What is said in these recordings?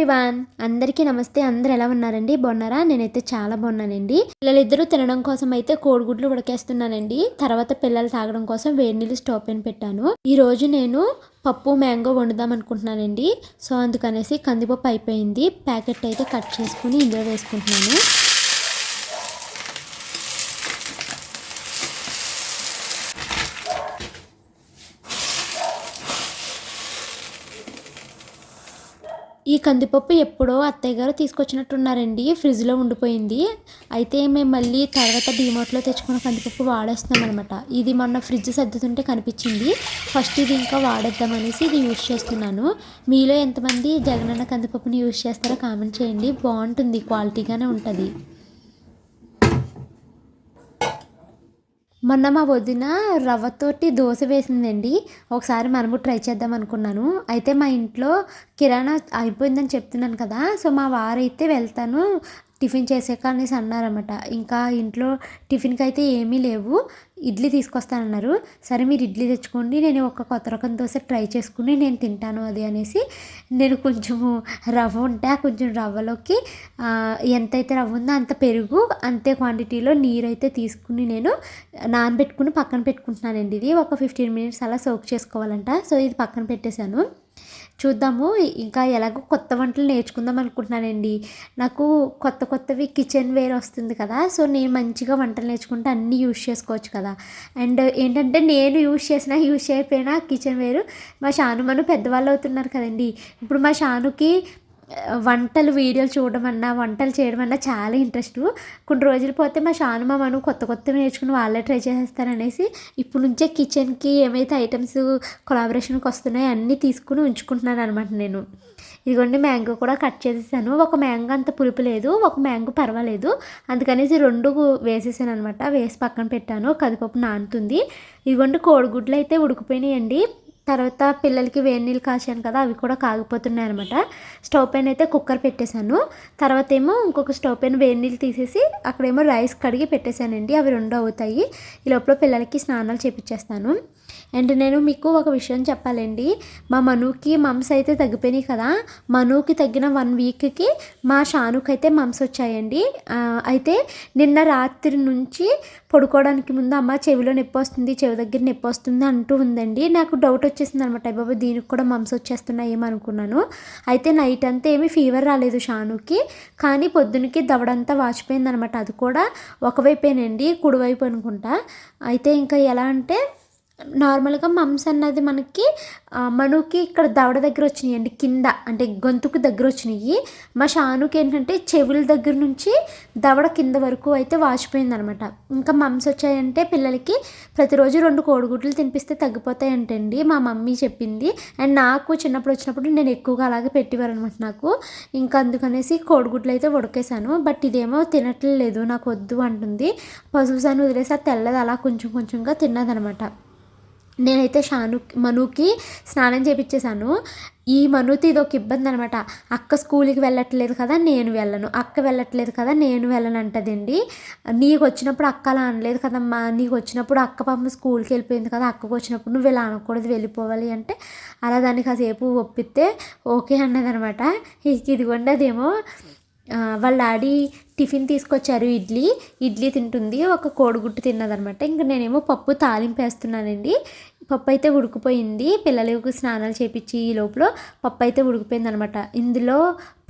Everyone అందరికీ నమస్తే. అందరు ఎలా ఉన్నారండి? బాగున్నారా? నేనైతే చాలా బాగున్నానండి. పిల్లలిద్దరూ తినడం కోసం అయితే కోడిగుడ్లు ఉడకేస్తున్నానండి. తర్వాత పిల్లలు తాగడం కోసం వేడి నీళ్ళు స్టవ్ పైన పెట్టాను. ఈ రోజు నేను పప్పు మ్యాంగో వండుదాం అనుకుంటున్నానండి. సో అందుకనేసి కందిపప్పు అయిపోయింది. ప్యాకెట్ అయితే కట్ చేసుకుని ఇందులో వేసుకుంటున్నాను. ఈ కందిపప్పు ఎప్పుడో అత్తయ్య గారు తీసుకొచ్చినట్టున్నారండి ఫ్రిడ్జ్లో ఉండిపోయింది. అయితే మేము మళ్ళీ తర్వాత డీమార్ట్లో తెచ్చుకున్న కందిపప్పు వాడేస్తున్నాం అనమాట ఇది మొన్న ఫ్రిడ్జ్ సర్దుతుంటే కనిపించింది. ఫస్ట్ ఇది ఇంకా వాడేద్దాం అనేసి ఇది యూజ్ చేస్తున్నాను. మీలో ఎంతమంది జగనన్న కందిపప్పుని యూజ్ చేస్తారో కామెంట్ చేయండి. బాగుంటుంది క్వాలిటీగానే ఉంటుంది. మొన్న మా వదిన రవ్వతోటి దోశ వేసిందండి. ఒకసారి మనము ట్రై చేద్దాం అనుకున్నాను. అయితే మా ఇంట్లో కిరాణా అయిపోయిందని చెప్తున్నాను కదా సో మా వారైతే వెళ్తాను. టిఫిన్ చేసాక అనేసి అన్నారన్నమాట. ఇంకా ఇంట్లో టిఫిన్కి అయితే ఏమీ లేవు. ఇడ్లీ తీసుకొస్తానన్నారు. సరే మీరు ఇడ్లీ తెచ్చుకోండి. నేను ఒక కొత్త రకం దోశ ట్రై చేసుకుని నేను తింటాను అది అనేసి నేను కొంచెము రవ్వ ఉంటే కొంచెం రవ్వలోకి ఎంతైతే రవ్వ ఉందో అంత పెరుగు అంతే క్వాంటిటీలో నీరు అయితే తీసుకుని నేను నానబెట్టుకుని పక్కన పెట్టుకుంటున్నానండి. ఇది ఒక ఫిఫ్టీన్ మినిట్స్ అలా సోక్ చేసుకోవాలంట. సో ఇది పక్కన పెట్టేశాను. చూద్దాము. ఇంకా ఎలాగో కొత్త వంటలు నేర్చుకుందాం అనుకుంటున్నానండి. నాకు కొత్త కొత్తవి కిచెన్ వేర్ వస్తుంది కదా సో నేను మంచిగా వంటలు నేర్చుకుంటే అన్నీ యూజ్ చేసుకోవచ్చు కదా. అండ్ ఏంటంటే నేను యూజ్ చేసినా యూజ్ చేయకపోయినా కిచెన్ వేరు. మా షాను మనం పెద్దవాళ్ళు అవుతున్నారు కదండి. ఇప్పుడు మా షానుకి వంటలు వీడియోలు చూడడం అన్నా వంటలు చేయడం అన్నా చాలా ఇంట్రెస్ట్ కొన్ని రోజులు పోతే మా షాను కొత్త కొత్త కొత్తవి నేర్చుకుని వాళ్ళే ట్రై చేసేస్తారనేసి ఇప్పుడు నుంచే కిచెన్కి ఏమైతే ఐటమ్స్ కొలాబరేషన్కి వస్తున్నాయో అన్నీ తీసుకుని ఉంచుకుంటున్నాను అనమాట నేను. ఇదిగోండి మ్యాంగో కూడా కట్ చేసేసాను. ఒక మ్యాంగో అంత పులుపు లేదు ఒక మ్యాంగో పర్వాలేదు. అందుకనేసి రెండు వేసేసాను అనమాట వేసి పక్కన పెట్టాను. కదిపప్పు నానుతుంది. ఇదిగోండి కోడిగుడ్లు అయితే ఉడికిపోయినాయండి. తర్వాత పిల్లలకి వేడి నీళ్ళు కాచాను కదా అవి కూడా కాగిపోతున్నాయి అనమాట స్టవ్ పైన అయితే కుక్కర్ పెట్టేశాను. తర్వాత ఏమో ఇంకొక స్టవ్ పైన వేడి నీళ్ళు తీసేసి అక్కడేమో రైస్ కడిగి పెట్టేశానండి. అవి రెండు అవుతాయి. ఈ లోపల పిల్లలకి స్నానాలు చేపించేస్తాను అండ్ నేను మీకు ఒక విషయం చెప్పాలండి. మా మనుకి మమ్స్ అయితే తగ్గిపోయినాయి కదా. మనుకి తగ్గిన వన్ వీక్కి మా షానుకి అయితే మమ్స్ వచ్చాయండి. అయితే నిన్న రాత్రి నుంచి పడుకోవడానికి ముందు అమ్మ చెవిలో నొప్పి వస్తుంది చెవి దగ్గర నొప్పి వస్తుంది అంటూ ఉందండి. నాకు డౌట్ వచ్చేసింది అనమాట బాబా దీనికి కూడా మమ్స్ వచ్చేస్తున్నాయి ఏమనుకున్నాను అయితే నైట్ అంతా ఏమీ ఫీవర్ రాలేదు షానుకి. కానీ పొద్దునకి దవడంతా వాచిపోయింది అనమాట అది కూడా ఒకవైపేనండి కుడివైపు అనుకుంటా. అయితే ఇంకా ఎలా అంటే నార్మల్గా మమ్స్ అన్నది మనకి మనుకి ఇక్కడ దవడ దగ్గర వచ్చినాయి అండి కింద అంటే గొంతుకు దగ్గర వచ్చినాయి. మా షానుకి ఏంటంటే చెవుల దగ్గర నుంచి దవడ కింద వరకు అయితే వాచిపోయింది అనమాట ఇంకా మమ్స్ వచ్చాయంటే పిల్లలకి ప్రతిరోజు రెండు కోడిగుడ్లు తినిపిస్తే తగ్గిపోతాయంటండి మా మమ్మీ చెప్పింది. అండ్ నాకు చిన్నప్పుడు వచ్చినప్పుడు నేను ఎక్కువగా అలాగే పెట్టేవారు అనమాట నాకు. ఇంకా అందుకనేసి కోడిగుడ్లు అయితే ఉడకేశాను. బట్ ఇదేమో తినట్లేదు నాకు వద్దు అంటుంది. పసుపు సాను వదిలేసి ఆ తెల్లది అలా కొంచెం కొంచెంగా తిన్నదనమాట. నేనైతే షాను మనుకి స్నానం చేపించేశాను ఈ మనుతో ఇది ఒక ఇబ్బంది అనమాట అక్క స్కూల్కి వెళ్ళట్లేదు కదా నేను వెళ్ళను. అక్క వెళ్ళట్లేదు కదా నేను వెళ్ళను అంటదండి నీకు వచ్చినప్పుడు అక్క అలా అనలేదు కదమ్మా. నీకు వచ్చినప్పుడు అక్క పాప స్కూల్కి వెళ్ళిపోయింది కదా అక్కకు వచ్చినప్పుడు నువ్వు ఇలా అనకూడదు వెళ్ళిపోవాలి అంటే అలా దాన్ని కాసేపు ఒప్పితే ఓకే అన్నదనమాట. ఇదిగోండి అదేమో వాళ్ళ డాడీ టిఫిన్ తీసుకొచ్చారు ఇడ్లీ. ఇడ్లీ తింటుంది ఒక కోడిగుట్టు తిన్నదనమాట. ఇంకా నేనేమో పప్పు తాలింపు వేస్తున్నానండి. పప్పు అయితే ఉడికిపోయింది. పిల్లలకు స్నానాలు చేపించి ఈ లోపల పప్పు అయితే ఉడికిపోయింది అనమాట ఇందులో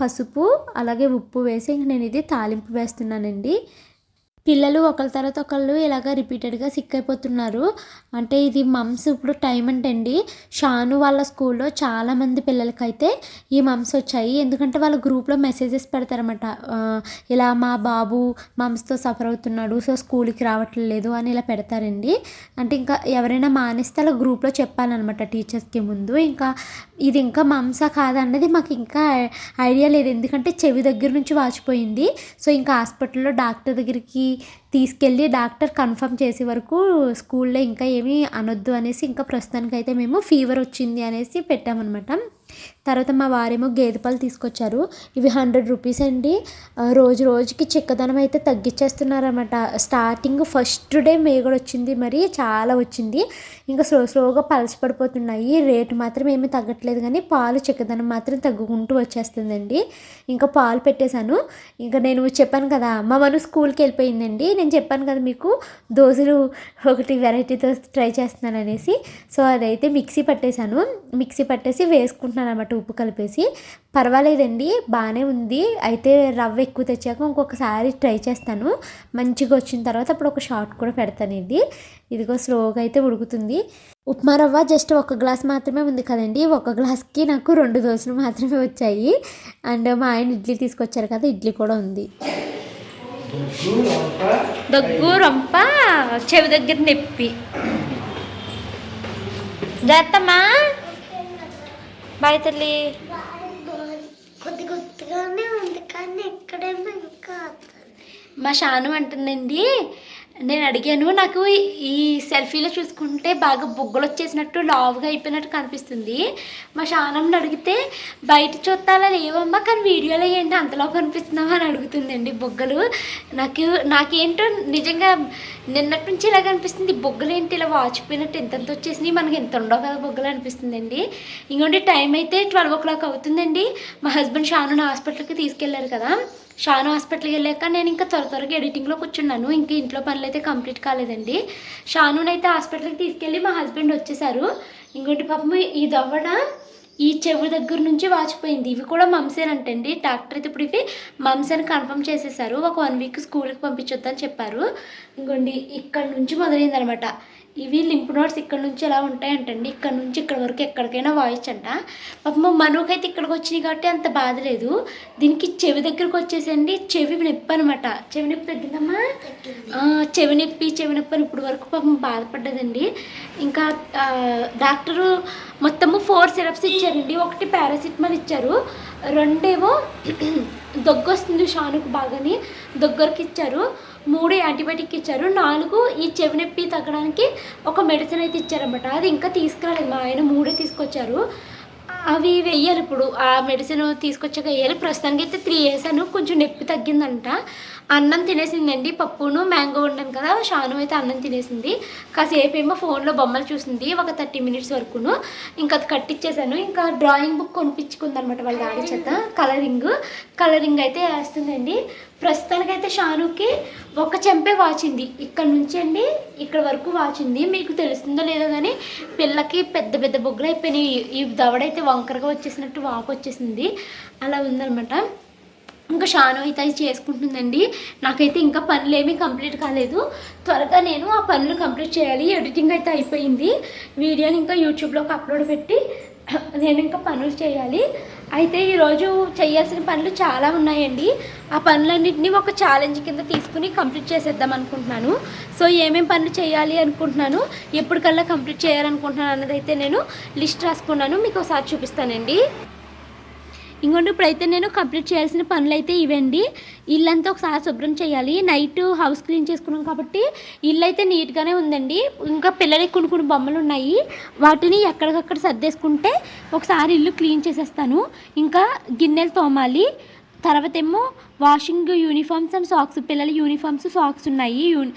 పసుపు అలాగే ఉప్పు వేసి ఇంక నేను ఇది తాలింపు వేస్తున్నానండి. పిల్లలు ఒకరి తర్వాత ఒకళ్ళు ఇలాగ రిపీటెడ్గా సిక్ అయిపోతున్నారు అంటే ఇది మమ్స్ ఇప్పుడు టైం అంటండి. షాను వాళ్ళ స్కూల్లో చాలామంది పిల్లలకైతే ఈ మమ్స్ వచ్చాయి. ఎందుకంటే వాళ్ళ గ్రూప్లో మెసేజెస్ పెడతారన్నమాట. ఇలా మా బాబు మమ్స్తో సఫర్ అవుతున్నాడు సో స్కూల్కి రావట్లేదు అని ఇలా పెడతారండి. అంటే ఇంకా ఎవరైనా మానేస్తే అలా గ్రూప్లో చెప్పాలన్నమాట టీచర్స్కి ముందు. ఇంకా ఇది ఇంకా మమ్సా కాదన్నది మాకు ఇంకా ఐడియా లేదు. ఎందుకంటే చెవి దగ్గర నుంచి వాచిపోయింది. సో ఇంకా హాస్పిటల్లో డాక్టర్ దగ్గరికి తీసుకెళ్ళి డాక్టర్ కన్ఫర్మ్ చేసే వరకు స్కూల్లో ఇంకా ఏమీ అనొద్దు అనేసి ఇంకా ప్రస్తుతానికి అయితే మేము ఫీవర్ వచ్చింది అనేసి పెట్టామన్నమాట. తర్వాత మా వారేమో గేదె పాలు తీసుకొచ్చారు. ఇవి హండ్రెడ్ రూపీస్ అండి. రోజు రోజుకి చిక్కదనం అయితే తగ్గించేస్తున్నారన్నమాట స్టార్టింగ్ ఫస్ట్ డే మేగడ వచ్చింది మరి చాలా వచ్చింది. ఇంకా స్లో స్లోగా పలచపడిపోతున్నాయి రేటు మాత్రం ఏమీ తగ్గట్లేదు కానీ పాలు చిక్కదనం మాత్రం తగ్గుకుంటూ వచ్చేస్తుందండి. ఇంకా పాలు పెట్టేశాను. ఇంకా నేను చెప్పాను కదా మా మను స్కూల్కి వెళ్ళిపోయిందండి. నేను చెప్పాను కదా మీకు దోశలు ఒకటి వెరైటీతో ట్రై చేస్తున్నాను అనేసి సో అదైతే మిక్సీ పట్టేశాను. మిక్సీ పట్టేసి వేసుకుంటున్నాను అనమాట ఉప్పు కలిపేసి పర్వాలేదండి బాగానే ఉంది. అయితే రవ్వ ఎక్కువ తెచ్చాక ఇంకొకసారి ట్రై చేస్తాను. మంచిగా వచ్చిన తర్వాత అప్పుడు ఒక షార్ట్ కూడా పెడతానండి ఇదిగో స్లోగా అయితే ఉడుకుతుంది. ఉప్మా రవ్వ జస్ట్ ఒక గ్లాస్ మాత్రమే ఉంది కదండి. ఒక గ్లాస్కి నాకు రెండు దోశలు మాత్రమే వచ్చాయి. అండ్ మా ఆయన ఇడ్లీ తీసుకొచ్చారు కదా ఇడ్లీ కూడా ఉంది. దగ్గు రొంప చెవి దగ్గర నొప్పి. జాతమ్మా. బాయ్ తల్లి. కొద్ది కొద్దిగానే ఉంది కానీ ఎక్కడేమో ఇంకా మా షాను అంటుందండి నేను అడిగాను నాకు ఈ సెల్ఫీలో చూసుకుంటే బాగా బొగ్గలు వచ్చేసినట్టు లావుగా అయిపోయినట్టు కనిపిస్తుంది. మా షానమ్మని అడిగితే బయట చూస్తాలా లేవమ్మా కానీ వీడియోలో ఏంటి అంతలా కనిపిస్తున్నావా? అని అడుగుతుందండి బొగ్గలు. నాకు నాకేంటో నిజంగా నిన్నటి నుంచి ఇలా కనిపిస్తుంది. బొగ్గలు ఏంటి ఇలా వాచిపోయినట్టు ఎంతంత వచ్చేసినాయి మనకి ఎంత ఉండవు కదా బొగ్గలు అనిపిస్తుందండి. ఇంకోటి టైం అయితే ట్వెల్వ్ ఓ క్లాక్ అవుతుందండి. మా హస్బెండ్ షాను హాస్పిటల్కి తీసుకెళ్ళారు కదా. షాను హాస్పిటల్కి వెళ్ళాక నేను ఇంకా త్వర త్వరగా ఎడిటింగ్లో కూర్చున్నాను. ఇంకా ఇంట్లో పనులు అయితే కంప్లీట్ కాలేదండి. షానునైతే హాస్పిటల్కి తీసుకెళ్ళి మా హస్బెండ్ వచ్చేసారు. ఇంకోటి పాపం ఈ దవ్వడ ఈ చెవు దగ్గర నుంచి వాచిపోయింది. ఇవి కూడా మమ్సేనంటండి. డాక్టర్ అయితే ఇప్పుడు ఇవి మమ్స్ అని కన్ఫర్మ్ చేసేసారు. ఒక వన్ వీక్ స్కూల్కి పంపించొద్దని చెప్పారు. ఇంకోండి ఇక్కడ నుంచి మొదలైందనమాట. ఇవి లింప్ నోట్స్ ఇక్కడ నుంచి ఎలా ఉంటాయంటండి ఇక్కడ నుంచి ఇక్కడ వరకు ఎక్కడికైనా వాయించంట పాపం మనుకైతే ఇక్కడికి వచ్చినాయి కాబట్టి అంత బాధ లేదు. దీనికి చెవి దగ్గరకు వచ్చేసండి. చెవి నొప్పి అనమాట చెవి నొప్పి తగ్గిందమ్మా? చెవి నొప్పి చెవి నొప్పి అని ఇప్పుడు వరకు పాపం బాధపడ్డదండి. ఇంకా డాక్టరు మొత్తము ఫోర్ సిరప్స్ ఇచ్చారండి. ఒకటి పారాసిటమాల్ ఇచ్చారు. రెండేమో దగ్గు వస్తుంది షానుకు బాగాని. దగ్గరకు ఇచ్చారు. మూడు యాంటీబయాటిక్ ఇచ్చారు. నాలుగు ఈ చెవి నొప్పి తగ్గడానికి ఒక మెడిసిన్ అయితే ఇచ్చారనమాట అది ఇంకా తీసుకురాలేదు. మా ఆయన మూడే తీసుకొచ్చారు. అవి వేయాలి ఇప్పుడు. ఆ మెడిసిన్ తీసుకొచ్చాక వేయాలి. ప్రస్తుతానికి అయితే త్రీ వేసాను కొంచెం నొప్పి తగ్గిందంట. అన్నం తినేసిందండి. పప్పును మ్యాంగో ఉండాను కదా. షాను అయితే అన్నం తినేసింది. కాసేపు ఏమో ఫోన్లో బొమ్మలు చూసింది. ఒక థర్టీ మినిట్స్ వరకును. ఇంకా అది కట్టించేసాను ఇంకా డ్రాయింగ్ బుక్ కొనిపించుకుందనమాట వాళ్ళ డాడీ చేత. కలరింగ్. కలరింగ్ అయితే వేస్తుందండి. ప్రస్తుతానికైతే షానుకి ఒక చెంపే వాచింది. ఇక్కడ నుంచి అండి ఇక్కడ వరకు వాచింది. మీకు తెలుస్తుందో లేదో కానీ పిల్లకి పెద్ద పెద్ద బొగ్గులు అయిపోయినాయి. ఈ దవడైతే వంకరగా వచ్చేసినట్టు వాపు వచ్చేసింది. అలా ఉందన్నమాట. ఇంకా షాను అయితే అది చేసుకుంటుందండి. నాకైతే ఇంకా పనులు ఏమీ కంప్లీట్ కాలేదు. త్వరగా నేను ఆ పనులు కంప్లీట్ చేయాలి. ఎడిటింగ్ అయితే అయిపోయింది. వీడియోని ఇంకా యూట్యూబ్లోకి అప్లోడ్ పెట్టి నేను ఇంకా పనులు చేయాలి. అయితే ఈరోజు చేయాల్సిన పనులు చాలా ఉన్నాయండి. ఆ పనులన్నింటినీ ఒక ఛాలెంజ్ కింద తీసుకుని కంప్లీట్ చేసేద్దాం అనుకుంటున్నాను. సో ఏమేమి పనులు చేయాలి అనుకుంటున్నాను? ఎప్పటికల్లా కంప్లీట్ చేయాలనుకుంటున్నాను అన్నదైతే నేను లిస్ట్ రాసుకున్నాను. మీకు ఒకసారి చూపిస్తానండి. ఇంకోటి ఇప్పుడైతే నేను కంప్లీట్ చేయాల్సిన పనులు అయితే ఇవండి. ఇల్లంతా ఒకసారి శుభ్రం చేయాలి. నైట్ హౌస్ క్లీన్ చేసుకున్నాం కాబట్టి ఇల్లు అయితే నీట్గానే ఉందండి. ఇంకా పిల్లలకి కొన్ని కొన్ని బొమ్మలు ఉన్నాయి వాటిని ఎక్కడికక్కడ సర్దేసుకుంటే ఒకసారి ఇల్లు క్లీన్ చేసేస్తాను. ఇంకా గిన్నెలు తోమాలి. తర్వాత ఏమో వాషింగ్ యూనిఫామ్స్ అండ్ సాక్స్ పిల్లల యూనిఫామ్స్ సాక్స్ ఉన్నాయి యూని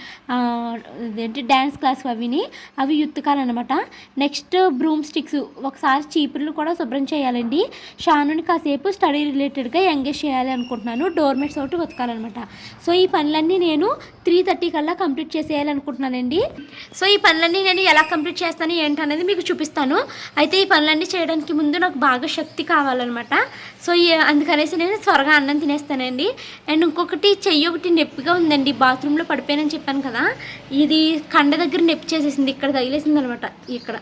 ఏంటి డ్యాన్స్ క్లాస్ అవిని అవి ఉతకాలన్నమాట. నెక్స్ట్ బ్రూమ్ స్టిక్స్ ఒకసారి చీపుర్లు కూడా శుభ్రం చేయాలండి. షానుని కాసేపు స్టడీ రిలేటెడ్గా ఎంగేజ్ చేయాలి అనుకుంటున్నాను. డోర్మెట్స్ ఒకటి ఉతకాలన్నమాట. సో ఈ పనులన్నీ నేను త్రీ థర్టీ కల్లా కంప్లీట్ చేసేయాలనుకుంటున్నానండి సో ఈ పనులన్నీ నేను ఎలా కంప్లీట్ చేస్తాను ఏంటనేది మీకు చూపిస్తాను. అయితే ఈ పనులన్నీ చేయడానికి ముందు నాకు బాగా శక్తి కావాలన్నమాట. సో ఈ- అందుకనేసి నేను త్వరగా అన్నం తినేస్తానండి. అండ్ ఇంకొకటి చెయ్యి ఒకటి నొప్పిగా ఉందండి బాత్రూంలో పడిపోయానని చెప్పాను కదా. ఇది కండ దగ్గర నొప్పి చేసేసింది ఇక్కడ తగిలేసింది అనమాట ఇక్కడ.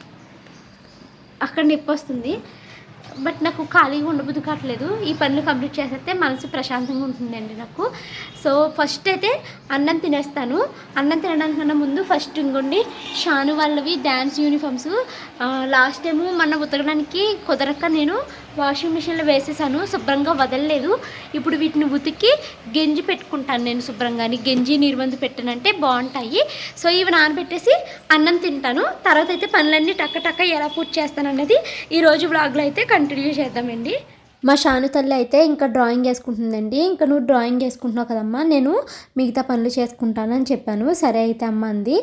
అక్కడ నొప్పి వస్తుంది. బట్ నాకు ఖాళీగా ఉండబుద్ధి కావట్లేదు. ఈ పనులు కంప్లీట్ చేసేస్తే మనసు ప్రశాంతంగా ఉంటుందండి నాకు. సో ఫస్ట్ అయితే అన్నం తినేస్తాను. అన్నం తినడానికన్నా ముందు ఫస్ట్ ఇంకోండి షాను వాళ్ళవి డ్యాన్స్ యూనిఫామ్స్. లాస్ట్ టైము మొన్న ఉతకడానికి కుదరక నేను వాషింగ్ మిషన్లో వేసేసాను శుభ్రంగా వదలలేదు. ఇప్పుడు వీటిని ఉతికి గెంజి పెట్టుకుంటాను నేను శుభ్రంగాని. గెంజి నీరుమంది పెట్టానంటే బాగుంటాయి. సో ఇవి నానబెట్టేసి అన్నం తింటాను. తర్వాత అయితే పనులన్నీ టక్క టక్క ఎలా పూర్తి చేస్తాను అన్నది ఈరోజు బ్లాగ్లో అయితే కంటిన్యూ చేద్దామండి. మా షాను తల్లి అయితే ఇంకా డ్రాయింగ్ వేసుకుంటుందండి. ఇంకా నువ్వు డ్రాయింగ్ వేసుకుంటున్నావు కదమ్మా నేను మిగతా పనులు చేసుకుంటానని చెప్పాను. సరే అయితే అమ్మ అంది.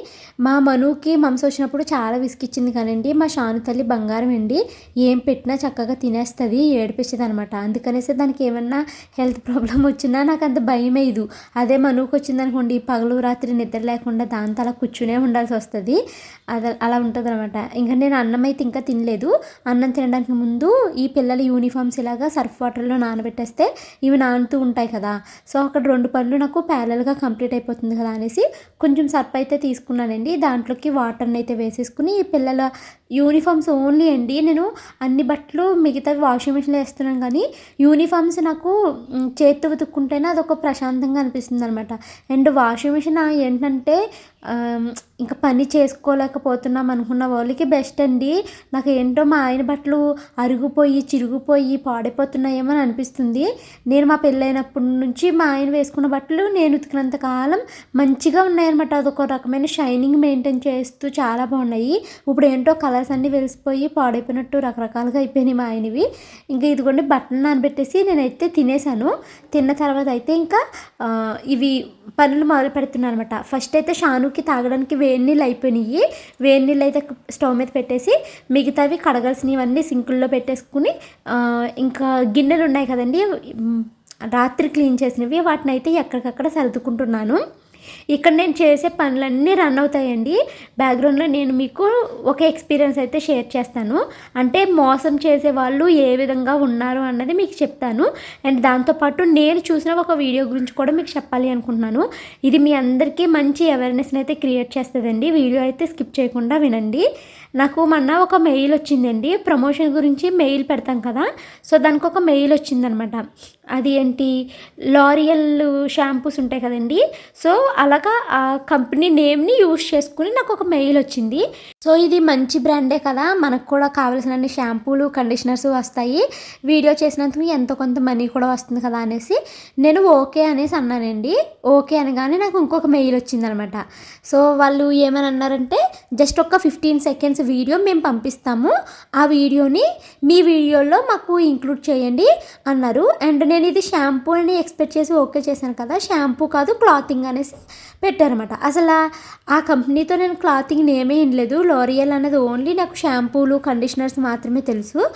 మా మనుకి మంస వచ్చినప్పుడు చాలా విసిగిచ్చింది కానండి. మా షాను తల్లి బంగారం అండి. ఏం పెట్టినా చక్కగా తినేస్తుంది ఏడిపించదు అనమాట అందుకనేసి దానికి ఏమన్నా హెల్త్ ప్రాబ్లం వచ్చినా నాకు అంత భయం వేయదు. అదే మనుకు వచ్చిందనుకోండి పగలు రాత్రి నిద్ర లేకుండా దాంతో అలా కూర్చునే ఉండాల్సి వస్తుంది. అది అలా ఉంటుంది అనమాట ఇంకా నేను అన్నం అయితే ఇంకా తినలేదు. అన్నం తినడానికి ముందు ఈ పిల్లల యూనిఫామ్స్ ఇలాగా సర్ఫ్ వాటర్లో నానబెట్టేస్తే ఇవి నానుతూ ఉంటాయి కదా. సో అక్కడ రెండు పనులు నాకు ప్యారల్గా కంప్లీట్ అయిపోతుంది కదా అనేసి కొంచెం సర్ఫ్ అయితే తీసుకున్నానండి. దాంట్లోకి వాటర్ని అయితే వేసేసుకుని ఈ పిల్లల యూనిఫామ్స్ ఓన్లీ అండి. నేను అన్ని బట్టలు మిగతావి వాషింగ్ మిషన్లో వేస్తున్నాను కానీ యూనిఫామ్స్ నాకు చేతితో ఉతుక్కుంటేనే అదొక ప్రశాంతంగా అనిపిస్తుంది అనమాట అండ్ వాషింగ్ మిషన్ ఏంటంటే ఇంకా పని చేసుకోలేకపోతున్నాం అనుకున్న వాళ్ళకి బెస్ట్ అండి. నాకు ఏంటో మా ఆయన బట్టలు అరిగిపోయి చిరిగిపోయి పాడైపోతున్నాయేమో అని అనిపిస్తుంది. నేను మా పెళ్ళైనప్పటి నుంచి మా ఆయన వేసుకున్న బట్టలు నేను ఉతికినంత కాలం మంచిగా ఉన్నాయన్నమాట. అదొక రకమైన షైనింగ్ మెయింటైన్ చేస్తూ చాలా బాగున్నాయి. ఇప్పుడు ఏంటో కలర్స్ అన్నీ వెలిసిపోయి పాడైపోయినట్టు రకరకాలుగా అయిపోయినాయి మా ఆయనవి. ఇంకా ఇదిగోండి బట్టలు నానబెట్టేసి నేనైతే తినేసాను తిన్న తర్వాత అయితే ఇంకా ఇవి పనులు మొదలు పెడుతున్నాను అనమాట ఫస్ట్ అయితే షానుకి తాగడానికి వేడి నీళ్ళు అయిపోయినాయి. వేడి నీళ్ళు అయితే స్టవ్ మీద పెట్టేసి మిగతావి కడగాల్సినవన్నీ సింకుల్లో పెట్టేసుకుని ఇంకా గిన్నెలు ఉన్నాయి కదండి రాత్రి క్లీన్ చేసినవి. వాటిని అయితే ఎక్కడికక్కడ సర్దుకుంటున్నాను. ఇక్కడ నేను చేసే పనులన్నీ రన్ అవుతాయండి. బ్యాక్గ్రౌండ్లో నేను మీకు ఒక ఎక్స్పీరియన్స్ అయితే షేర్ చేస్తాను. అంటే మోసం చేసే వాళ్ళు ఏ విధంగా ఉన్నారు అన్నది మీకు చెప్తాను. అండ్ దాంతోపాటు నేను చూసిన ఒక వీడియో గురించి కూడా మీకు చెప్పాలి అనుకుంటున్నాను. ఇది మీ అందరికీ మంచి అవేర్నెస్ని అయితే క్రియేట్ చేస్తుందండి. వీడియో అయితే స్కిప్ చేయకుండా వినండి. నాకు మొన్న ఒక మెయిల్ వచ్చిందండి. ప్రమోషన్ గురించి మెయిల్ పెడతాం కదా. సో దానికి ఒక మెయిల్ వచ్చిందనమాట. అది ఏంటి? లారియల్ షాంపూస్ ఉంటాయి కదండి. సో అలాగా ఆ కంపెనీ నేమ్ని యూస్ చేసుకుని నాకు ఒక మెయిల్ వచ్చింది. సో ఇది మంచి బ్రాండే కదా. మనకు కూడా కావాల్సిన షాంపూలు కండిషనర్స్ వస్తాయి. వీడియో చేసినందుకు ఎంతో కొంత మనీ కూడా వస్తుంది కదా అనేసి నేను ఓకే అనేసి అన్నానండి. ఓకే అనగానే నాకు ఇంకొక మెయిల్ వచ్చిందనమాట. సో వాళ్ళు ఏమని అన్నారంటే జస్ట్ ఒక ఫిఫ్టీన్ సెకండ్స్ వీడియో మేము పంపిస్తాము. ఆ వీడియోని మీ వీడియోలో మాకు ఇంక్లూడ్ చేయండి అన్నారు. అండ్ నేను ఇది షాంపూ అని ఎక్స్పెక్ట్ చేసి ఓకే చేశాను కదా. షాంపూ కాదు క్లాతింగ్ అనేసి పెట్టారనమాట అసలు ఆ- కంపెనీతో నేను క్లాతింగ్ నేమే వినలేదు. లోరియల్ అనేది ఓన్లీ నాకు షాంపూలు కండిషనర్స్ మాత్రమే తెలుసు.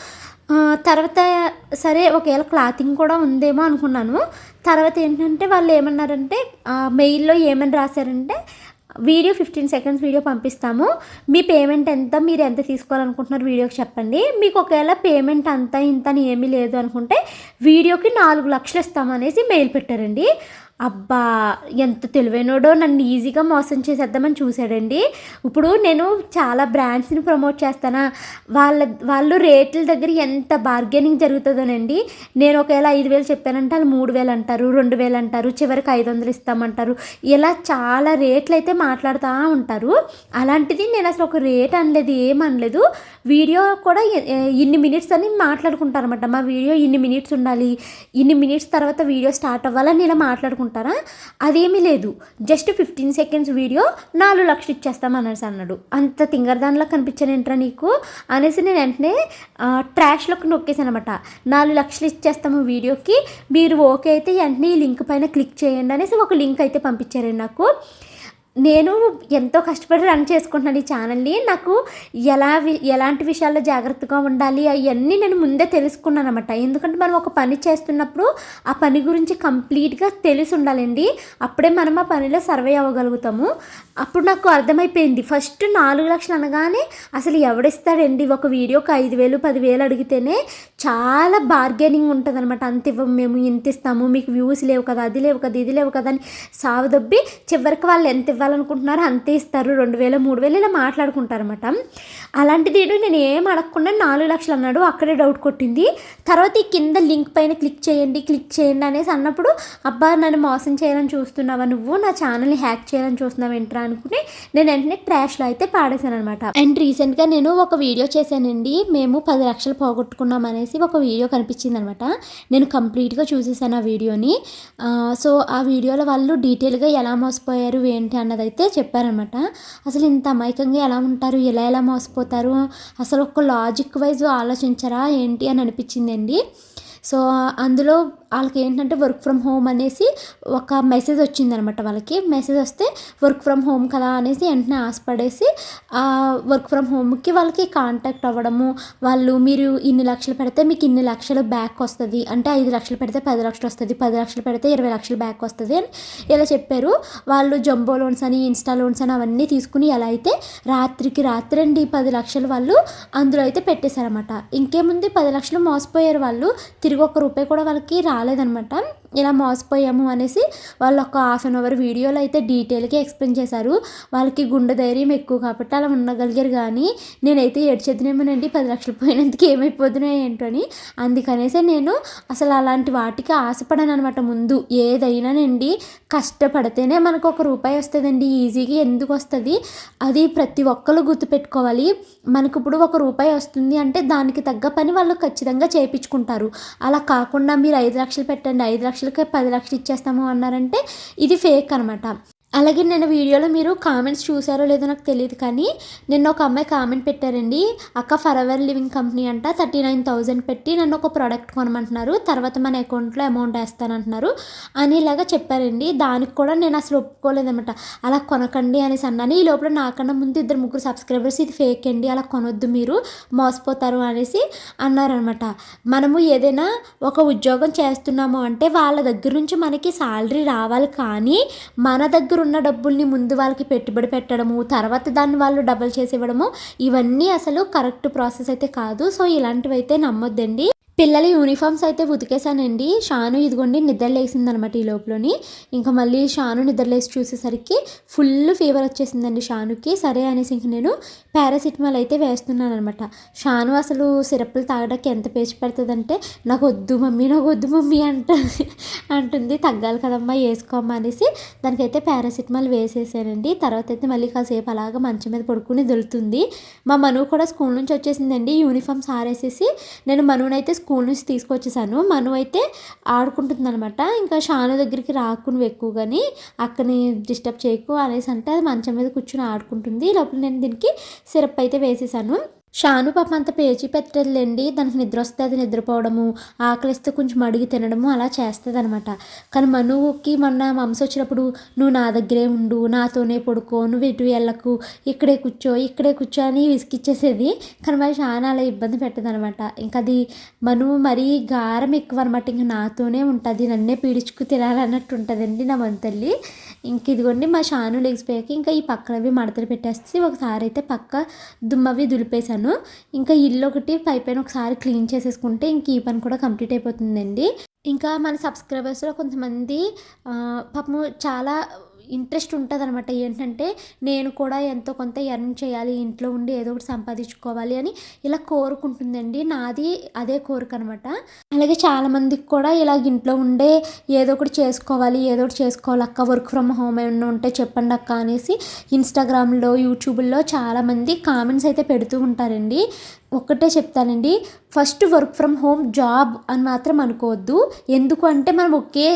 తర్వాత సరే ఒకవేళ క్లాతింగ్ కూడా ఉందేమో అనుకున్నాను. తర్వాత ఏంటంటే వాళ్ళు ఏమన్నారంటే మెయిల్లో ఏమని రాశారంటే వీడియో ఫిఫ్టీన్ సెకండ్స్ వీడియో పంపిస్తాము. మీ పేమెంట్ ఎంత మీరు ఎంత తీసుకోవాలనుకుంటున్నారు వీడియోకి చెప్పండి. మీకు ఒకవేళ పేమెంట్ అంతా ఇంత అని ఏమీ లేదు అనుకుంటే వీడియోకి నాలుగు లక్షలు ఇస్తామనేసి మెయిల్ పెట్టారండి. అబ్బా ఎంత తెలివైనడో నన్ను ఈజీగా మోసం చేసేద్దామని చూశాడండి. ఇప్పుడు నేను చాలా బ్రాండ్స్ని ప్రమోట్ చేస్తానా? వాళ్ళ వాళ్ళు రేట్ల దగ్గర ఎంత బార్గెనింగ్ జరుగుతుందోనండి. నేను ఒకవేళ ఐదు వేలు చెప్పానంటే వాళ్ళు మూడు వేలు అంటారు రెండు వేలు అంటారు చివరికి ఐదు వందలు ఇస్తామంటారు. ఇలా చాలా రేట్లు అయితే మాట్లాడుతూ ఉంటారు. అలాంటిది నేను అసలు ఒక రేట్ అనలేదు ఏం అనలేదు. వీడియో కూడా ఇన్ని మినిట్స్ అని మాట్లాడుకుంటారు అనమాట మా వీడియో ఇన్ని మినిట్స్ ఉండాలి ఇన్ని మినిట్స్ తర్వాత వీడియో స్టార్ట్ అవ్వాలని ఇలా మాట్లాడుకుంటారా? అదేమీ లేదు. జస్ట్ ఫిఫ్టీన్ సెకండ్స్ వీడియో నాలుగు లక్షలు ఇచ్చేస్తాం అనేసి అన్నాడు. అంత తింగరదానిలా కనిపించానేంట్రా నీకు? అనేసి నేను వెంటనే ట్రాష్లోకి నొక్కేసాను అనమాట నాలుగు లక్షలు ఇచ్చేస్తాము వీడియోకి మీరు ఓకే అయితే వెంటనే ఈ లింక్ పైన క్లిక్ చేయండి అనేసి ఒక లింక్ అయితే పంపించారండి నాకు. నేను ఎంతో కష్టపడి రన్ చేసుకుంటున్నాను ఈ ఛానల్ని. నాకు ఎలా ఎలాంటి విషయాల్లో జాగ్రత్తగా ఉండాలి అవన్నీ నేను ముందే తెలుసుకున్నాను అనమాట ఎందుకంటే మనం ఒక పని చేస్తున్నప్పుడు ఆ పని గురించి కంప్లీట్గా తెలిసి ఉండాలండి. అప్పుడే మనం ఆ పనిలో సర్వే అవ్వగలుగుతాము. అప్పుడు నాకు అర్థమైపోయింది. ఫస్ట్ నాలుగు లక్షలు అనగానే అసలు ఎవడిస్తాడండి? ఒక వీడియోకి ఐదు వేలు పదివేలు అడిగితేనే చాలా బార్గెనింగ్ ఉంటుంది అనమాట అంత ఇవ్వము మేము ఇంత ఇస్తాము మీకు వ్యూస్ లేవు కదా అది లేవు కదా ఇది లేవు కదా అని సావదొబ్బి చివరికి వాళ్ళు ఎంత ఇవ్వాలనుకుంటున్నారో అంతే ఇస్తారు. రెండు వేలు మూడు వేలు ఇలా మాట్లాడుకుంటారన్నమాట. అలాంటిది ఏదో నేను ఏం అడగకుండా నాలుగు లక్షలు అన్నాడు. అక్కడే డౌట్ కొట్టింది. తర్వాత ఈ కింద లింక్ పైన క్లిక్ చేయండి క్లిక్ చేయండి అనేసి అన్నప్పుడు అబ్బా నన్ను మోసం చేయాలని చూస్తున్నావా నువ్వు? నా ఛానల్ని హ్యాక్ చేయాలని చూస్తున్నావు ఏంట్రా? అనుకుని నేను వెంటనే ట్రాష్లో అయితే పాడేశాను అనమాట అండ్ రీసెంట్గా నేను ఒక వీడియో చేశానండి. మేము పది లక్షలు పోగొట్టుకున్నాం అనేసి ఒక వీడియో కనిపించింది అనమాట నేను కంప్లీట్గా చూసేసాను ఆ వీడియోని. సో ఆ వీడియోలో వాళ్ళు డీటెయిల్గా ఎలా మోసపోయారు ఏంటి అన్న అన్నది అయితే చెప్పారనమాట అసలు ఇంత అమాయకంగా ఎలా ఉంటారు? ఎలా ఎలా మోసపోతారు? అసలు ఒక లాజిక్ వైజ్ ఆలోచించరా? ఏంటి అని అనిపించిందండి. సో అందులో వాళ్ళకి ఏంటంటే వర్క్ ఫ్రమ్ హోమ్ అనేసి ఒక మెసేజ్ వచ్చిందనమాట వాళ్ళకి. మెసేజ్ వస్తే వర్క్ ఫ్రమ్ హోమ్ కదా అనేసి వెంటనే ఆశపడేసి ఆ వర్క్ ఫ్రమ్ హోమ్కి వాళ్ళకి కాంటాక్ట్ అవ్వడము వాళ్ళు మీరు ఇన్ని లక్షలు పెడితే మీకు ఇన్ని లక్షలు బ్యాక్ వస్తుంది అంటే ఐదు లక్షలు పెడితే పది లక్షలు వస్తుంది పది లక్షలు పెడితే ఇరవై లక్షలు బ్యాక్ వస్తుంది అని ఇలా చెప్పారు. వాళ్ళు జంబో లోన్స్ అని ఇన్స్టా లోన్స్ అని అవన్నీ తీసుకుని ఎలా అయితే రాత్రికి రాత్రి అండి పది లక్షలు వాళ్ళు అందులో అయితే పెట్టేశారనమాట ఇంకేముంది? పది లక్షలు మోసపోయారు వాళ్ళు. తిరిగి ఒక్క రూపాయి కూడా వాళ్ళకి రా రాలేదనమాట ఇలా మోసపోయాము అనేసి వాళ్ళు ఒక హాఫ్ అన్ అవర్ వీడియోలో అయితే డీటెయిల్గా ఎక్స్ప్లెయిన్ చేశారు. వాళ్ళకి గుండె ధైర్యం ఎక్కువ కాబట్టి అలా ఉండగలిగారు కానీ నేనైతే ఏడ్చేద్దునేమోనండి పది లక్షలు పోయినందుకు ఏమైపోతున్నాయి ఏంటో అని. అందుకనేసే నేను అసలు అలాంటి వాటికి ఆశపడను అనమాట ముందు. ఏదైనానండి కష్టపడితేనే మనకు ఒక రూపాయి వస్తుందండి ఈజీగా ఎందుకు వస్తుంది? అది ప్రతి ఒక్కరు గుర్తుపెట్టుకోవాలి. మనకు ఇప్పుడు ఒక రూపాయి వస్తుంది అంటే దానికి తగ్గ పని వాళ్ళు ఖచ్చితంగా చేయించుకుంటారు అలా కాకుండా మీరు ఐదు లక్షలు పెట్టండి ఐదు లక్షలు లక్షలకి పది లక్షలు ఇచ్చేస్తాము అన్నారంటే ఇది ఫేక్ అనమాట అలాగే నేను వీడియోలో మీరు కామెంట్స్ చూసారో లేదో నాకు తెలియదు కానీ నిన్న ఒక అమ్మాయి కామెంట్ పెట్టారండి అక్క ఫర్ ఎవర్ లివింగ్ కంపెనీ అంట థర్టీ నైన్ థౌజండ్ పెట్టి నన్ను ఒక ప్రోడక్ట్ కొనమంటున్నారు తర్వాత మన అకౌంట్లో అమౌంట్ వేస్తానంటున్నారు అని ఇలాగా చెప్పారండి. దానికి కూడా నేను అసలు ఒప్పుకోలేదన్నమాట. అలా కొనకండి అనేసి అన్నాను. ఈ లోపల నాకన్నా ముందు ఇద్దరు ముగ్గురు సబ్స్క్రైబర్స్ ఇది ఫేక్ అండి అలా కొనొద్దు మీరు మోసపోతారు అనేసి అన్నారనమాట మనము ఏదైనా ఒక ఉద్యోగం చేస్తున్నాము అంటే వాళ్ళ దగ్గర నుంచి మనకి శాలరీ రావాలి కానీ మన దగ్గర ఉన్న డబ్బుల్ని ముందు వాళ్ళకి పెట్టుబడి పెట్టడము తర్వాత దాన్ని వాళ్ళు డబల్ చేసి ఇవ్వడము ఇవన్నీ అసలు కరెక్ట్ ప్రాసెస్ అయితే కాదు. సో ఇలాంటివి అయితే నమ్మొద్దండి. పిల్లల యూనిఫామ్స్ అయితే ఉతికేసానండి షాను ఇదిగోండి నిద్రలేసిందనమాట ఈ లోపలని. ఇంకా మళ్ళీ షాను నిద్రలేసి చూసేసరికి ఫుల్ ఫీవర్ వచ్చేసిందండి షానుకి. సరే అనేసి ఇంక నేను పారాసిటమాల్ అయితే వేస్తున్నాను అనమాట షాను అసలు సిరప్లు తాగడానికి ఎంత పేచి పెడుతుందంటే నాకు వద్దు మమ్మీ నాకు వద్దు మమ్మీ అంట అంటుంది. తగ్గాలి కదమ్మా వేసుకోమ్మా అనేసి దానికైతే పారాసిటమాల్ వేసేసానండి. తర్వాత అయితే మళ్ళీ కాసేపు అలాగ మంచం మీద పడుకుని దొలుతుంది. మా మను కూడా స్కూల్ నుంచి వచ్చేసిందండి. యూనిఫామ్స్ ఆరేసేసి నేను మనునైతే స్కూల్ నుంచి తీసుకొచ్చేసాను. మను అయితే ఆడుకుంటుంది అనమాట ఇంకా షాను దగ్గరికి రాకుండా నువ్వు ఎక్కువగాని అక్కని డిస్టర్బ్ చేయకు అనేసి అంటే అది మంచం మీద కూర్చుని ఆడుకుంటుంది. లోపల నేను దీనికి సిరప్ అయితే వేసేసాను. షాను పాప అంత పేచి పెట్టలేండి దానికి నిద్ర వస్తే అది నిద్రపోవడము ఆకలిస్తే కొంచెం అడిగి తినడము అలా చేస్తుంది అనమాట కానీ మనువుకి మొన్న మంస వచ్చినప్పుడు నువ్వు నా దగ్గరే ఉండు నాతోనే పడుకో నువ్వు ఇటు వెళ్ళకు ఇక్కడే కూర్చో ఇక్కడే కూర్చో అని విసిగిచ్చేసేది కానీ మరి షాను అలా ఇబ్బంది పెట్టదనమాట. ఇంకా అది మనువు మరీ గారం ఎక్కువ అనమాట ఇంకా నాతోనే ఉంటుంది నన్నే పీడించుకు తినాలన్నట్టు ఉంటుందండి నా మంతల్లి ఇంక ఇదిగోండి మా షాను లెగిసిపోయాక ఇంకా ఈ పక్కనవి మడతలు పెట్టేసి ఒకసారి అయితే పక్క దుమ్మవి దులిపేశాను. ఇంకా ఇల్లు ఒకటి పైపైన ఒకసారి క్లీన్ చేసేసుకుంటే ఇంక ఈ పని కూడా కంప్లీట్ అయిపోతుందండి. ఇంకా మన సబ్స్క్రైబర్స్లో కొంతమంది పాపము చాలా ఇంట్రెస్ట్ ఉంటుంది అనమాట ఏంటంటే నేను కూడా ఎంతో కొంత ఎర్న్ చేయాలి ఇంట్లో ఉండి ఏదో ఒకటి సంపాదించుకోవాలి అని ఇలా కోరుకుంటుందండి. నాది అదే కోరిక అనమాట అలాగే చాలామందికి కూడా ఇలాగ ఇంట్లో ఉండే ఏదో ఒకటి చేసుకోవాలి ఏదో ఒకటి చేసుకోవాలి అక్క వర్క్ ఫ్రమ్ హోమ్ ఏమైనా ఉంటే చెప్పండి అక్క అనేసి ఇన్స్టాగ్రామ్లో యూట్యూబ్లో చాలామంది కామెంట్స్ అయితే పెడుతూ ఉంటారండి. ఒక్కటే చెప్తానండి. First work from home job అని మాత్రం అనుకోవద్దు. ఎందుకు అంటే మనం ఒకే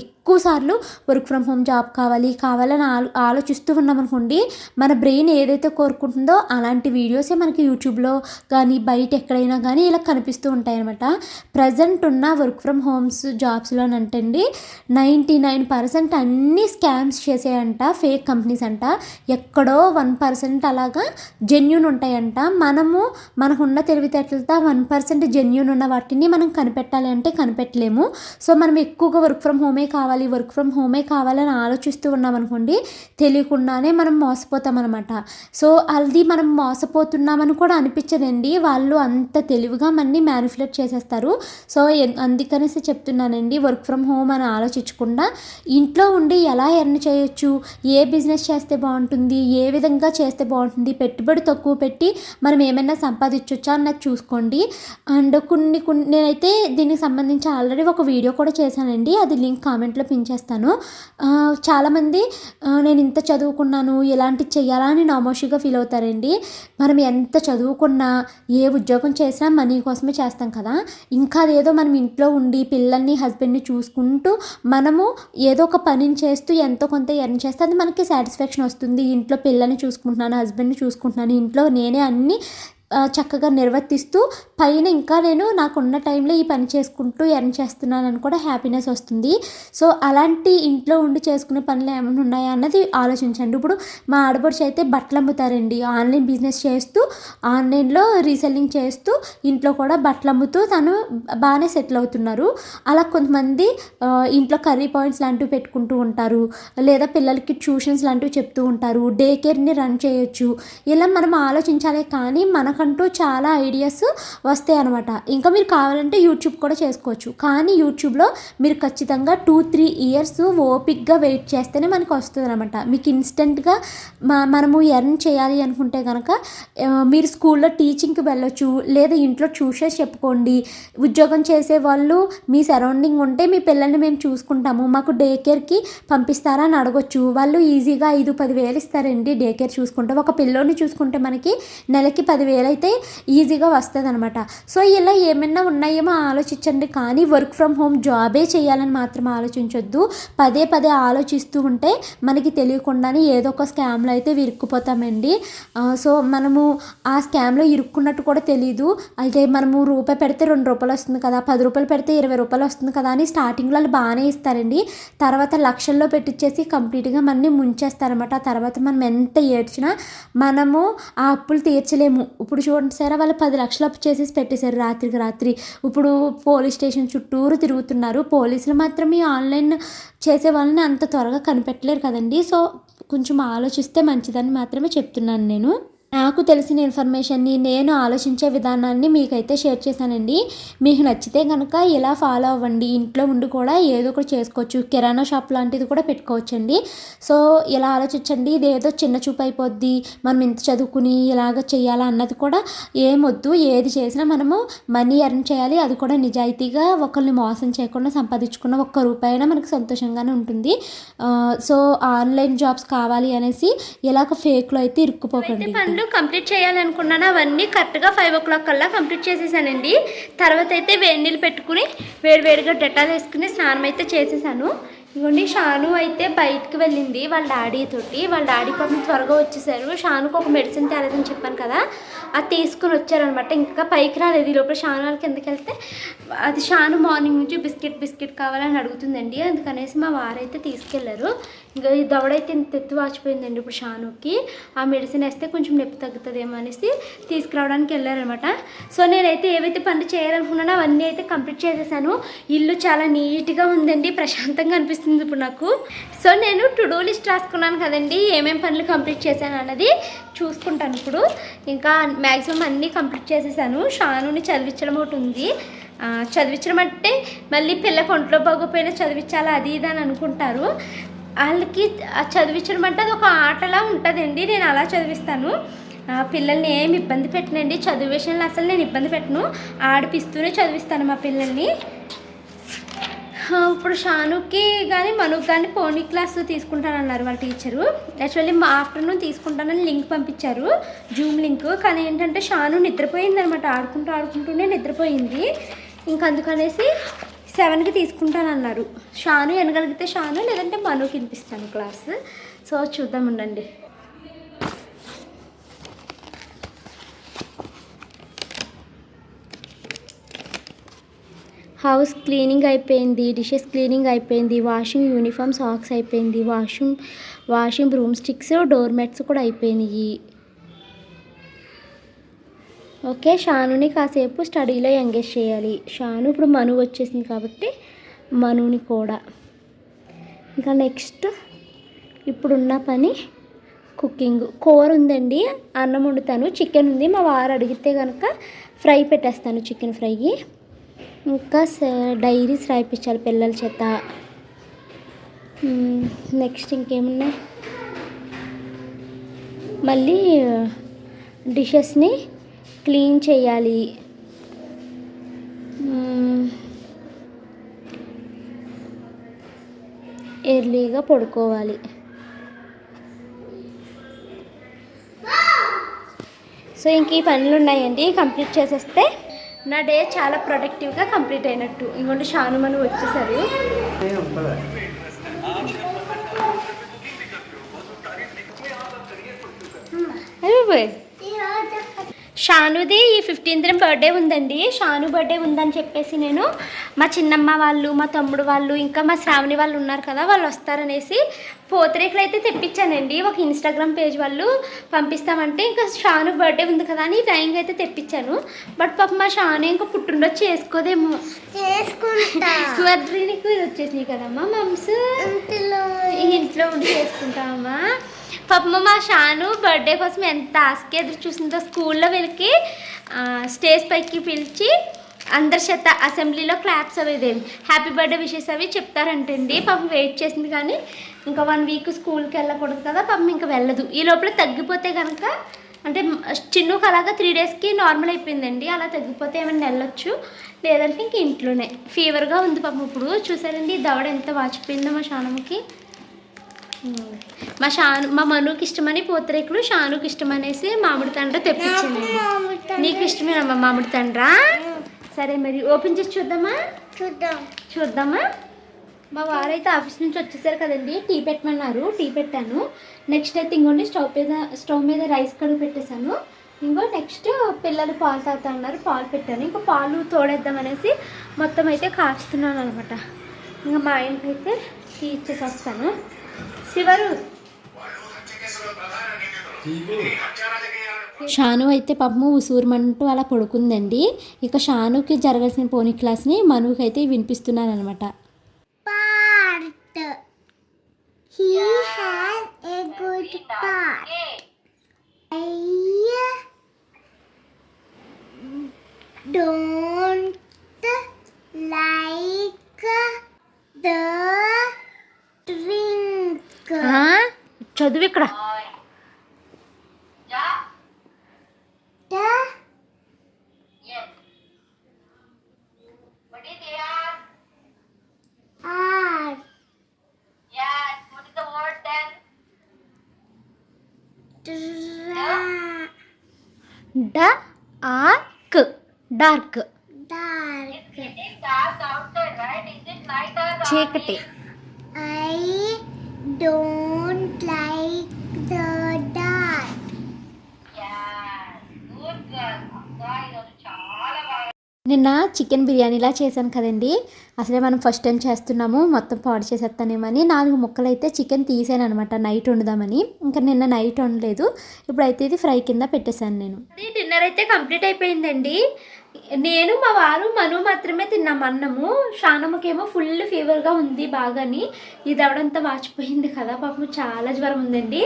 ఎక్కువ సార్లు వర్క్ ఫ్రమ్ హోమ్ జాబ్ కావాలి కావాలని ఆలో ఆలోచిస్తూ ఉన్నామనుకోండి మన బ్రెయిన్ ఏదైతే కోరుకుంటుందో అలాంటి వీడియోసే మనకి యూట్యూబ్లో కానీ బయట ఎక్కడైనా కానీ ఇలా కనిపిస్తూ ఉంటాయి అనమాట ప్రజెంట్ ఉన్న వర్క్ ఫ్రమ్ హోమ్స్ జాబ్స్లో అండి నైంటీ నైన్ పర్సెంట్ అన్నీ స్కామ్స్ చేసేయంట ఫేక్ కంపెనీస్ అంట. ఎక్కడో వన్ పర్సెంట్ అలాగా జెన్యున్ ఉంటాయంట. మనము మనకున్న తెలివితేటలతో వన్ పర్సెంట్ జెన్యున్ ఉన్న వాటిని మనం కనిపెట్టాలి అంటే కనిపెట్టలేము. సో మనం ఎక్కువగా వర్క్ ఫ్రమ్ హోమే కావాలి వర్క్ ఫ్రమ్ హోమే కావాలని ఆలోచిస్తూ ఉన్నాం అనుకోండి తెలియకుండానే మనం మోసపోతాం అనమాట సో అది మనం మోసపోతున్నామని కూడా అనిపించదండి. వాళ్ళు అంత తెలివిగా మనని మ్యానిపులేట్ చేసేస్తారు. సో అందుకనేసి చెప్తున్నానండి వర్క్ ఫ్రమ్ హోమ్ అని ఆలోచించకుండా ఇంట్లో ఉండి ఎలా ఎర్న్ చేయొచ్చు ఏ బిజినెస్ చేస్తే బాగుంటుంది ఏ విధంగా చేస్తే బాగుంటుంది పెట్టుబడి తక్కువ పెట్టి మనం ఏమైనా సంపాదించు సంపాదించవచ్చా అన్నది చూసుకోండి. అండ్ కొన్ని కొన్ని నేనైతే దీనికి సంబంధించి ఆల్రెడీ ఒక వీడియో కూడా చేశానండి. అది లింక్ కామెంట్లో టైంలో పించేస్తాను చాలామంది నేను ఇంత చదువుకున్నాను ఇలాంటివి చెయ్యాలా అని నామోషిగా ఫీల్ అవుతారండి. మనం ఎంత చదువుకున్నా ఏ ఉద్యోగం చేసినా మనీ కోసమే చేస్తాం కదా. ఇంకా అదేదో మనం ఇంట్లో ఉండి పిల్లల్ని హస్బెండ్ని చూసుకుంటూ మనము ఏదో ఒక పనిని చేస్తూ ఎంతో కొంత ఎర్న్ చేస్తే అది మనకి సాటిస్ఫాక్షన్ వస్తుంది. ఇంట్లో పిల్లల్ని చూసుకుంటున్నాను హస్బెండ్ని చూసుకుంటున్నాను ఇంట్లో నేనే అన్ని చక్కగా నిర్వర్తిస్తూ పైన ఇంకా నేను నాకున్న టైంలో ఈ పని చేసుకుంటూ ఎర్న్ చేస్తున్నానని కూడా హ్యాపీనెస్ వస్తుంది. సో అలాంటి ఇంట్లో ఉండి చేసుకునే పనులు ఏమైనా ఉన్నాయా అన్నది ఆలోచించండి. ఇప్పుడు మా ఆడపడుచు అయితే బట్టలు అమ్ముతారండి. ఆన్లైన్ బిజినెస్ చేస్తూ ఆన్లైన్లో రీసెల్లింగ్ చేస్తూ ఇంట్లో కూడా బట్టలు అమ్ముతూ తను బాగానే సెటిల్ అవుతున్నారు. అలా కొంతమంది ఇంట్లో కర్రీ పాయింట్స్ లాంటివి పెట్టుకుంటూ ఉంటారు. లేదా పిల్లలకి ట్యూషన్స్ లాంటివి చెప్తూ ఉంటారు. డే కేర్ని రన్ చేయొచ్చు. ఇలా మనం ఆలోచించాలి కానీ మనకంటూ చాలా ఐడియాస్ వస్తాయి అనమాట ఇంకా మీరు కావాలంటే యూట్యూబ్ కూడా చేసుకోవచ్చు. కానీ యూట్యూబ్లో మీరు ఖచ్చితంగా టూ త్రీ ఇయర్స్ ఓపిక్గా వెయిట్ చేస్తేనే మనకు వస్తుంది అనమాట మీకు ఇన్స్టెంట్గా మనము ఎర్న్ చేయాలి అనుకుంటే కనుక మీరు స్కూల్లో టీచింగ్కి వెళ్ళొచ్చు లేదా ఇంట్లో ట్యూషన్స్ చెప్పుకోండి. ఉద్యోగం చేసే వాళ్ళు మీ సరౌండింగ్ ఉంటే మీ పిల్లల్ని మేము చూసుకుంటాము. మాకు డే కేర్కి పంపిస్తారా అని అడగొచ్చు. వాళ్ళు ఈజీగా ఐదు పది వేలు ఇస్తారండి డే కేర్ చూసుకుంటే. ఒక పిల్లోని చూసుకుంటే మనకి నెలకి పదివేలు అయితే ఈజీగా వస్తుంది అనమాట సో ఇలా ఏమైనా ఉన్నాయేమో ఆలోచించండి. కానీ వర్క్ ఫ్రమ్ హోమ్ జాబే చేయాలని మాత్రం ఆలోచించొద్దు. పదే పదే ఆలోచిస్తూ ఉంటే మనకి తెలియకుండానే ఏదో ఒక స్కామ్లో అయితే ఇరుక్కుపోతామండి సో మనము ఆ స్కామ్లో ఇరుక్కున్నట్టు కూడా తెలియదు అయితే మనము రూపాయి పెడితే రెండు రూపాయలు వస్తుంది కదా పది రూపాయలు పెడితే ఇరవై రూపాయలు వస్తుంది కదా అని స్టార్టింగ్లో వాళ్ళు బాగానే ఇస్తారండి. తర్వాత లక్షల్లో పెట్టించేసి కంప్లీట్గా మనని ముంచేస్తారనమాట తర్వాత మనం ఎంత ఏడ్చినా మనము ఆ అప్పులు తీర్చలేము. ఇప్పుడు ఇప్పుడు చూడండి సరే వాళ్ళు పది లక్షలు అప్పు చేసేసి పెట్టేశారు రాత్రికి రాత్రి. ఇప్పుడు పోలీస్ స్టేషన్ చుట్టూరు తిరుగుతున్నారు. పోలీసులు మాత్రం ఈ ఆన్లైన్ చేసే వాళ్ళని అంత త్వరగా కనిపెట్టలేరు కదండి. సో కొంచెం ఆలోచిస్తే మంచిదని మాత్రమే చెప్తున్నాను నేను. నాకు తెలిసిన ఇన్ఫర్మేషన్ని నేను ఆలోచించే విధానాన్ని మీకైతే షేర్ చేశానండి. మీకు నచ్చితే కనుక ఇలా ఫాలో అవ్వండి. ఇంట్లో ఉండి కూడా ఏదో ఒకటి చేసుకోవచ్చు. కిరాణా షాప్ లాంటిది కూడా పెట్టుకోవచ్చండి. సో ఇలా ఆలోచించండి. ఇది ఏదో చిన్న చూపు అయిపోద్ది. మనం ఇంత చదువుకుని ఇలాగ చేయాలా అన్నది కూడా ఏమొద్దు ఏది చేసినా మనము మనీ ఎర్న్ చేయాలి. అది కూడా నిజాయితీగా ఒకరిని మోసం చేయకుండా సంపాదించుకున్న ఒక్క రూపాయి అయినా మనకు సంతోషంగానే ఉంటుంది. సో ఆన్లైన్ జాబ్స్ కావాలి అనేసి ఇలాగ ఫేక్లో అయితే ఇరుక్కుపోకండి. నేను కంప్లీట్ చేయాలనుకున్నాను అవన్నీ కరెక్ట్గా ఫైవ్ ఓ క్లాక్ కల్లా కంప్లీట్ చేసేసానండి. తర్వాత అయితే వేడి నీళ్ళు పెట్టుకుని వేడివేడిగా డెటాల్ వేసుకుని స్నానం అయితే చేసేసాను. ఇదిగోండి షాను అయితే బయటికి వెళ్ళింది వాళ్ళ డాడీ తోటి. వాళ్ళ డాడీ పాపం త్వరగా వచ్చేసారు. షానుకు ఒక మెడిసిన్ తేలేదని చెప్పాను కదా అది తీసుకుని వచ్చారనమాట. ఇంకా పైకి రాలేదు. ఈ లోపల షాను వాళ్ళ కిందకి వెళ్తే అది షాను మార్నింగ్ నుంచి బిస్కెట్ బిస్కెట్ కావాలని అడుగుతుందండి. అందుకనేసి మా వారైతే తీసుకెళ్ళారు. ఇంకా ఈ దవడైతే ఇంత ఎత్తు వాచిపోయిందండి ఇప్పుడు షానుకి. ఆ మెడిసిన్ వేస్తే కొంచెం నొప్పి తగ్గుతుందేమో అనేసి తీసుకురావడానికి వెళ్ళారనమాట సో నేనైతే ఏవైతే పనులు చేయాలనుకున్నానో అవన్నీ అయితే కంప్లీట్ చేసేసాను. ఇల్లు చాలా నీట్గా ఉందండి ప్రశాంతంగా అనిపిస్తుంది ఇప్పుడు నాకు. సో నేను టు డూ లిస్ట్ రాసుకున్నాను కదండి ఏమేమి పనులు కంప్లీట్ చేశాను అన్నది చూసుకుంటాను ఇప్పుడు. ఇంకా మ్యాక్సిమం అన్నీ కంప్లీట్ చేసేసాను. షానుని చదివించడం ఒకటి ఉంది. చదివించడం అంటే మళ్ళీ పిల్ల ఒంట్లో బాగోపోయినా చదివించాలా అది ఇది అని అనుకుంటారు. వాళ్ళకి చదివించడం అంటే అది ఒక ఆటలా ఉంటుందండి. నేను అలా చదివిస్తాను. పిల్లల్ని ఏమి ఇబ్బంది పెట్టనండి. చదువు విషయంలో అసలు నేను ఇబ్బంది పెట్టను. ఆడిపిస్తూనే చదివిస్తాను మా పిల్లల్ని. ఇప్పుడు షానుకి కానీ మనకు కానీ పోనీ క్లాస్ తీసుకుంటానన్నారు వాళ్ళ టీచరు. యాక్చువల్లీ మా ఆఫ్టర్నూన్ తీసుకుంటానని లింక్ పంపించారు. Zoom link. కానీ ఏంటంటే షాను నిద్రపోయింది అనమాట ఆడుకుంటూ ఆడుకుంటూనే నిద్రపోయింది. ఇంక అందుకనేసి సెవెన్కి తీసుకుంటానన్నారు. షాను వినగలిగితే షాను లేదంటే మనుకి వినిపిస్తాను క్లాస్. సో చూద్దాం ఉండండి. హౌస్ క్లీనింగ్ అయిపోయింది డిషెస్ క్లీనింగ్ అయిపోయింది వాషింగ్ యూనిఫామ్ సాక్స్ అయిపోయింది washing washing broom sticks door mats కూడా అయిపోయినాయి. ఓకే షానుని కాసేపు స్టడీలో ఎంగేజ్ చేయాలి. షాను ఇప్పుడు మను వచ్చేసింది కాబట్టి మనుని కూడా. ఇంకా నెక్స్ట్ ఇప్పుడున్న పని కుకింగ్. కూర ఉందండి అన్నం వండుతాను. చికెన్ ఉంది మా వారు అడిగితే కనుక ఫ్రై పెట్టేస్తాను చికెన్ ఫ్రై. ఇంకా డైరీస్ రాయిపించాలి పిల్లల చేత. నెక్స్ట్ ఇంకేమున్నాయి? మళ్ళీ డిషెస్ని క్లీన్ చేయాలి. ఎర్లీగా పడుకోవాలి. సో ఇంక ఈ పనులు ఉన్నాయండి కంప్లీట్ చేసేస్తే నా డే చాలా ప్రొడక్టివ్గా కంప్లీట్ అయినట్టు. ఇంకోటి షాను మనం వచ్చేసారు. ఈరోజు షానుది ఈ ఫిఫ్టీన్త్ బర్త్డే ఉందండి. షాను బర్త్డే ఉందని చెప్పేసి నేను మా చిన్నమ్మ వాళ్ళు మా తమ్ముడు వాళ్ళు ఇంకా మా శ్రావణి వాళ్ళు ఉన్నారు కదా వాళ్ళు వస్తారనేసి పూతరేకులు అయితే తెప్పించానండి. ఒక ఇన్స్టాగ్రామ్ పేజ్ వాళ్ళు పంపిస్తామంటే ఇంకా షాను బర్త్డే ఉంది కదా అని టైంకి అయితే తెప్పించాను. బట్ పాప మా షాను ఇంకా పుట్టినరోజు చేసుకోదేమో. చేసుకుంటా. వచ్చేసినాయి కదమ్మా మమ్స్. ఇంట్లో. ఉండి చేసుకుంటామమ్మా పాపమ్మ మా షాను బర్త్డే కోసం ఎంత ఆశకి ఎదురు చూసిందో స్కూల్లో వీళ్ళకి స్టేజ్ పైకి పిలిచి అందరి చేత అసెంబ్లీలో క్లాప్స్ అవి ఇదేమి హ్యాపీ బర్త్డే విషెస్ అవి చెప్తారంటండి. పాపం వెయిట్ చేసింది కానీ ఇంకా వన్ వీక్ స్కూల్కి వెళ్ళకూడదు కదా పాపం ఇంకా వెళ్ళదు. ఈ లోపల తగ్గిపోతే కనుక అంటే చిన్నుకు అలాగా త్రీ డేస్కి నార్మల్ అయిపోయిందండి. అలా తగ్గిపోతే ఏమైనా వెళ్ళొచ్చు. లేదంటే ఇంక ఇంట్లోనే. ఫీవర్గా ఉంది పాపం ఇప్పుడు. చూసారండి దవడ ఎంత వాచిపోయిందో మా షానమ్మకి. మా షాను మా మనుకి ఇష్టమని పూతరేకులు షానుకి ఇష్టం అనేసి మామిడి తండ్ర. తెప్పించాను నీకు ఇష్టమేనమ్మా మామిడి తండ్రా? సరే మరి ఓపెన్ చేసి చూద్దామా? చూద్దాం. చూద్దామా? మా వారైతే ఆఫీస్ నుంచి వచ్చేసారు కదండి టీ పెట్టమన్నారు టీ పెట్టాను. నెక్స్ట్ అయితే ఇంకోండి స్టవ్ మీద స్టవ్ మీద రైస్ కడుగు పెట్టేశాను. ఇంకో నెక్స్ట్ పిల్లలు పాలు తాగుతా ఉన్నారు పాలు పెట్టాను. ఇంకా పాలు తోడేద్దాం అనేసి మొత్తం అయితే కాస్తున్నాను అనమాట ఇంకా మా ఆయనకి అయితే టీ ఇచ్చేసి వస్తాను. శివరు షాను అయితే పాపము ఉసూరుమంటూ అలా పడుకుందండి ఇక షానుకి జరగాల్సిన పోనీ క్లాస్ని మనుకి అయితే వినిపిస్తున్నాను అనమాట part. He has a good part. చదువు ఇక్కడ. చికెన్ బిర్యానీలా చేశాను కదండి. అసలే మనం ఫస్ట్ టైం చేస్తున్నాము మొత్తం పాడు చేసేస్తానేమని నాలుగు ముక్కలు అయితే చికెన్ తీసాను అనమాట నైట్ వండుదామని. ఇంకా నిన్న నైట్ వండలేదు ఇప్పుడైతే ఇది ఫ్రై కింద పెట్టేశాను నేను. డిన్నర్ అయితే కంప్లీట్ అయిపోయిందండి. నేను మా వారు మను మాత్రమే తిన్నాం అన్నము. షానమ్మకేమో ఫుల్ ఫీవర్గా ఉంది బాగాని ఇది అవడంతా వాచిపోయింది కదా పాపం చాలా జ్వరం ఉందండి.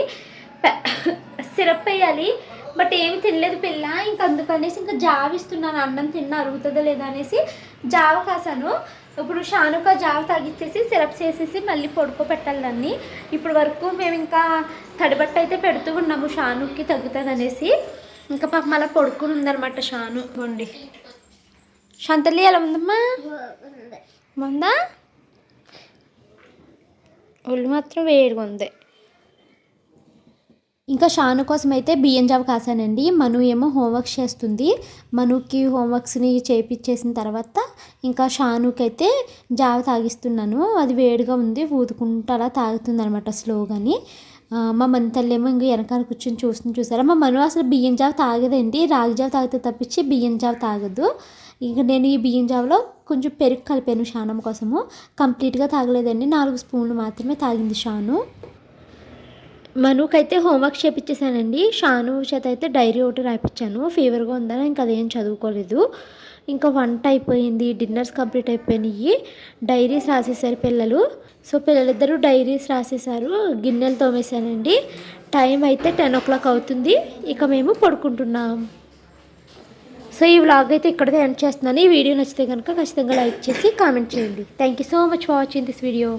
సిరప్ వేయాలి. బట్ ఏమి తినలేదు పిల్ల ఇంకా అందుకనేసి ఇంకా జావ ఇస్తున్నాను అన్నం తిన్నా అరుగుతుందో లేదా అనేసి జావ కాసాను. ఇప్పుడు షానుక జావ తాగిచ్చేసి సిరప్స్ వేసేసి మళ్ళీ పడుకో పెట్టాలి దాన్ని. ఇప్పుడు వరకు మేము ఇంకా తడిబట్ట అయితే పెడుతూ ఉన్నాము షానుకి తగ్గుతుంది అనేసి. ఇంకా పాపం అలా పడుకుని ఉందన్నమాట షాను. వండి శాంతల్లి ఎలా ఉందమ్మా? ఉందా ఒళ్ళు మాత్రం వేడిగా ఉంది. ఇంకా షాను కోసం అయితే బియ్యం జావ కాసానండి. మను ఏమో హోంవర్క్స్ చేస్తుంది. మనుకి హోంవర్క్స్ని చేపించేసిన తర్వాత ఇంకా షానుకి అయితే జావ తాగిస్తున్నాను. అది వేడిగా ఉంది ఊదుకుంటూ అలా తాగుతుంది అనమాట స్లోగాని మా మన తల్లి ఏమో ఇంకా వెనకాల కూర్చొని చూస్తుంది చూసారా? మా మను అసలు బియ్యం జావ తాగదండి. రాగి జావ తాగితే తప్పించి బియ్యం జావ తాగదు. ఇంకా నేను ఈ బియ్యం జావలో కొంచెం పెరుగు కలిపాను షానం కోసము. కంప్లీట్గా తాగలేదండి. నాలుగు స్పూన్లు మాత్రమే తాగింది షాను. మనుకైతే హోంవర్క్ చేపించేసానండి షాను చేత అయితే డైరీ ఒకటి రాయించాను ఫీవర్గా ఉందని ఇంకా అదేం చదువుకోలేదు. ఇంకా వంట అయిపోయింది డిన్నర్స్ కంప్లీట్ అయిపోయినాయి డైరీస్ రాసేసారు పిల్లలు. సో పిల్లలిద్దరూ డైరీస్ రాసేసారు. గిన్నెలు తోమేశానండి. టైం అయితే టెన్ ఓ క్లాక్ అవుతుంది. ఇక మేము పడుకుంటున్నాం. సో ఈ వ్లాగ్ అయితే ఇక్కడితో ఎండ్ చేస్తున్నాను. ఈ వీడియో నచ్చితే కనుక ఖచ్చితంగా లైక్ చేసి కామెంట్ చేయండి. Thank you so much for watching this video.